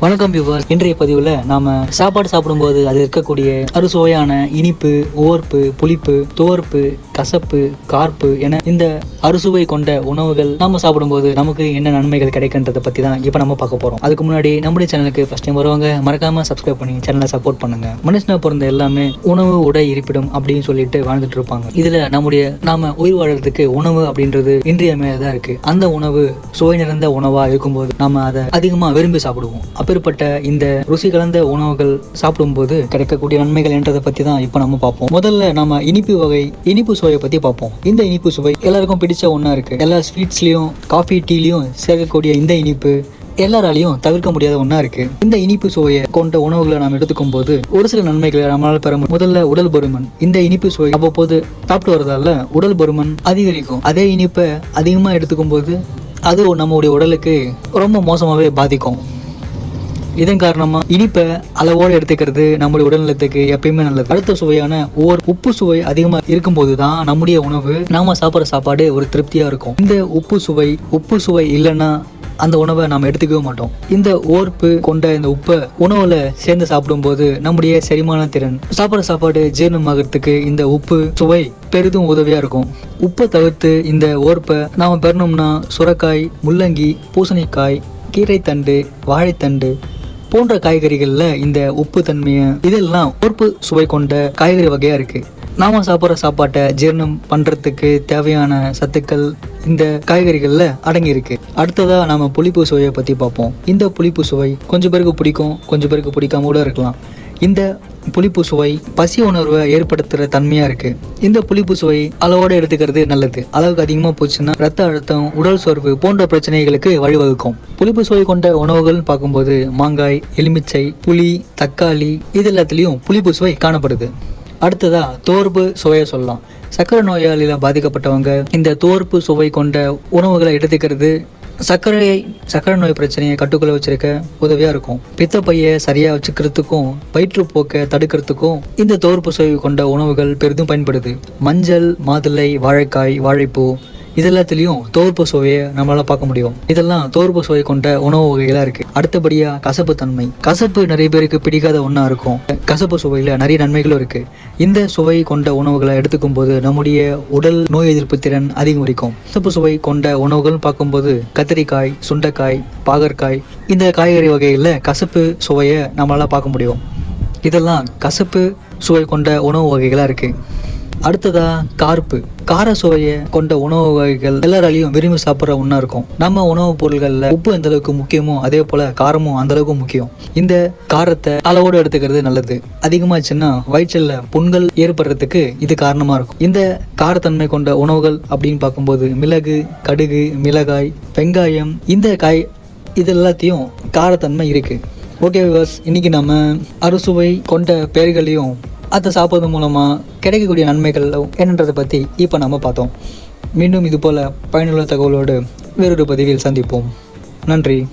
வணக்கம் வியூவர் இன்றைய பதிவில் நாம சாப்பாடு சாப்பிடும்போது அது இருக்கக்கூடிய அறுசுவையான இனிப்பு ஓர்ப்பு புளிப்பு துவர்ப்பு கசப்பு கார்ப்பு என இந்த அறுசுவை கொண்ட உணவுகள் நாம சாப்பிடும்போது நமக்கு என்ன நன்மைகள் கிடைக்கின்றத பத்தி தான் இப்போ நம்ம பார்க்க போறோம். அதுக்கு முன்னாடி நம்முடைய சேனலுக்கு ஃபர்ஸ்ட் டைம் வருவாங்க மறக்காம சப்ஸ்கிரைப் பண்ணி சேனலை சப்போர்ட் பண்ணுங்க. மனுஷனை பிறந்த எல்லாமே உணவு உடை இருப்பிடம் அப்படின்னு சொல்லிட்டு வாழ்ந்துட்டு இருப்பாங்க. இதுல நம்முடைய நாம உயிர் வாழறதுக்கு உணவு அப்படின்றது இன்றியமையாதா இருக்கு. அந்த உணவு சுவை நிறைந்த உணவா இருக்கும்போது நாம அதை அதிகமா விரும்பி சாப்பிடுவோம். அப்பேற்பட்ட இந்த ருசி கலந்த உணவுகள் சாப்பிடும்போது கிடைக்கக்கூடிய நன்மைகள் என்றதை பத்தி தான் இப்போ நம்ம பார்ப்போம். முதல்ல நம்ம இனிப்பு வகை இனிப்பு சுவையை பத்தி பார்ப்போம். இந்த இனிப்பு சுவை எல்லாருக்கும் பிடிச்ச ஒன்றா இருக்கு. எல்லா ஸ்வீட்ஸ்லயும் காஃபி டீலையும் சேர்க்கக்கூடிய இந்த இனிப்பு எல்லாராலையும் தவிர்க்க முடியாத ஒன்றா இருக்கு. இந்த இனிப்பு சுவையை கொண்ட உணவுகளை நாம் எடுத்துக்கும் போது ஒரு சில நன்மைகளை நம்மளால் பெற முடியும். முதல்ல உடல் பருமன். இந்த இனிப்பு சுவை அவ்வப்போது சாப்பிட்டு வரதால உடல் பருமன் அதிகரிக்கும். அதே இனிப்பை அதிகமாக எடுத்துக்கும் போது அது நம்முடைய உடலுக்கு ரொம்ப மோசமாகவே பாதிக்கும். இதன் காரணமா இனிப்பை அளவோடு எடுத்துக்கிறது நம்முடைய உடல்நலத்துக்கு எப்பயுமே நல்லது. அடுத்த சுவையான ஒவ்வொரு உப்பு சுவை அதிகமா இருக்கும்போது தான் நம்முடைய உணவு நாம சாப்பிட்ற சாப்பாடு ஒரு திருப்தியா இருக்கும். இந்த உப்பு சுவை உப்பு சுவை இல்லைன்னா அந்த உணவை நாம் எடுத்துக்கவே மாட்டோம். இந்த ஓர்ப்பு கொண்ட இந்த உப்பை உணவுல சேர்ந்து சாப்பிடும்போது நம்முடைய செரிமான திறன் சாப்பிட்ற சாப்பாடு ஜீரணமாகறதுக்கு இந்த உப்பு சுவை பெரிதும் உதவியா இருக்கும். உப்பை தவிர்த்து இந்த ஓர்ப்பை நாம் பெறணும்னா சுரக்காய் முள்ளங்கி பூசணிக்காய் கீரைத்தண்டு வாழைத்தண்டு போன்ற காய்கறிகளில் இந்த உப்பு தன்மையை இதெல்லாம் உறுப்பு சுவை கொண்ட காய்கறி வகையாக இருக்குது நாம சாப்பிட்ற சாப்பாட்டை ஜீரணம் பண்ணுறதுக்கு தேவையான சத்துக்கள் இந்த காய்கறிகளில் அடங்கி இருக்கு. அடுத்ததா நாம புளிப்பு சுவையை பற்றி பார்ப்போம். இந்த புளிப்பு சுவை கொஞ்சம் பேருக்கு பிடிக்கும் கொஞ்சம் பேருக்கு பிடிக்காம கூட இருக்கலாம். இந்த புளிப்பு சுவை பசி உணர்வை ஏற்படுத்துகிற தன்மையாக இருக்கு. இந்த புளிப்பு சுவை அளவோடு எடுத்துக்கிறது நல்லது. அளவுக்கு அதிகமாக போச்சுன்னா ரத்த அழுத்தம் உடல் சோர்வு போன்ற பிரச்சனைகளுக்கு வழிவகுக்கும். புளிப்பு சுவை கொண்ட உணவுகள் பார்க்கும்போது மாங்காய் எலுமிச்சை புளி தக்காளி இது எல்லாத்துலேயும் புளிப்பு சுவை காணப்படுது. அடுத்ததா தோர்ப்பு சுவையை சொல்லலாம். சர்க்கரை நோயாளியில் பாதிக்கப்பட்டவங்க இந்த தோர்ப்பு சுவை கொண்ட உணவுகளை எடுத்துக்கிறது சர்க்கரையை சர்க்கரை நோய் பிரச்சனையை கட்டுக்குள்ள வச்சிருக்க உதவியா இருக்கும். பித்தப்பையை சரியா வச்சுக்கிறதுக்கும் வயிற்றுப்போக்கை தடுக்கிறதுக்கும் இந்த தோற்பு சுவை கொண்ட உணவுகள் பெரிதும் பயன்படுது. மஞ்சள் மாதுளை வாழைக்காய் வாழைப்பூ இது எல்லாத்துலேயும் தோர்ப்பு சுவையை நம்மளால பார்க்க முடியும். இதெல்லாம் தோர்ப்பு சுவை கொண்ட உணவு வகைகளா இருக்கு. அடுத்தபடியா கசப்பு தன்மை. கசப்பு நிறைய பேருக்கு பிடிக்காத ஒன்றா இருக்கும். கசப்பு சுவையில் நிறைய நன்மைகளும் இருக்கு. இந்த சுவை கொண்ட உணவுகளை எடுத்துக்கும் போது நம்முடைய உடல் நோய் எதிர்ப்பு திறன் அதிகரிக்கும். கசப்பு சுவை கொண்ட உணவுகள் பார்க்கும்போது கத்திரிக்காய் சுண்டைக்காய் பாகற்காய் இந்த காய்கறி வகைகளில் கசப்பு சுவையை நம்மளால பார்க்க முடியும். இதெல்லாம் கசப்பு சுவை கொண்ட உணவு வகைகளாக இருக்கு. அடுத்ததா கார்ப்பு. கார சுவையை கொண்ட உணவு வகைகள் எல்லாராலையும் விரும்பி சாப்பிட்ற ஒன்றா இருக்கும். நம்ம உணவுப் பொருள்களில் உப்பு எந்த அளவுக்கு முக்கியமோ அதே போல காரமும் அந்த அளவுக்கு முக்கியம். இந்த காரத்தை அளவோடு எடுத்துக்கிறது நல்லது. அதிகமாச்சுன்னா வயிற்றில் புண்கள் ஏற்படுறதுக்கு இது காரணமாக இருக்கும். இந்த காரத்தன்மை கொண்ட உணவுகள் அப்படின்னு பார்க்கும்போது மிளகு கடுகு மிளகாய் வெங்காயம் இந்த காய் இது எல்லாத்தையும் காரத்தன்மை இருக்கு. ஓகே விவாஸ் இன்னைக்கு நம்ம அறுசுவை கொண்ட பெயர்களையும் அதை சாப்பிட்றது மூலமாக கிடைக்கக்கூடிய நன்மைகள் என்னன்றதை பற்றி இப்போ நம்ம பார்த்தோம். மீண்டும் இதுபோல் பயனுள்ள தகவலோடு வேறொரு பதிவில் சந்திப்போம். நன்றி.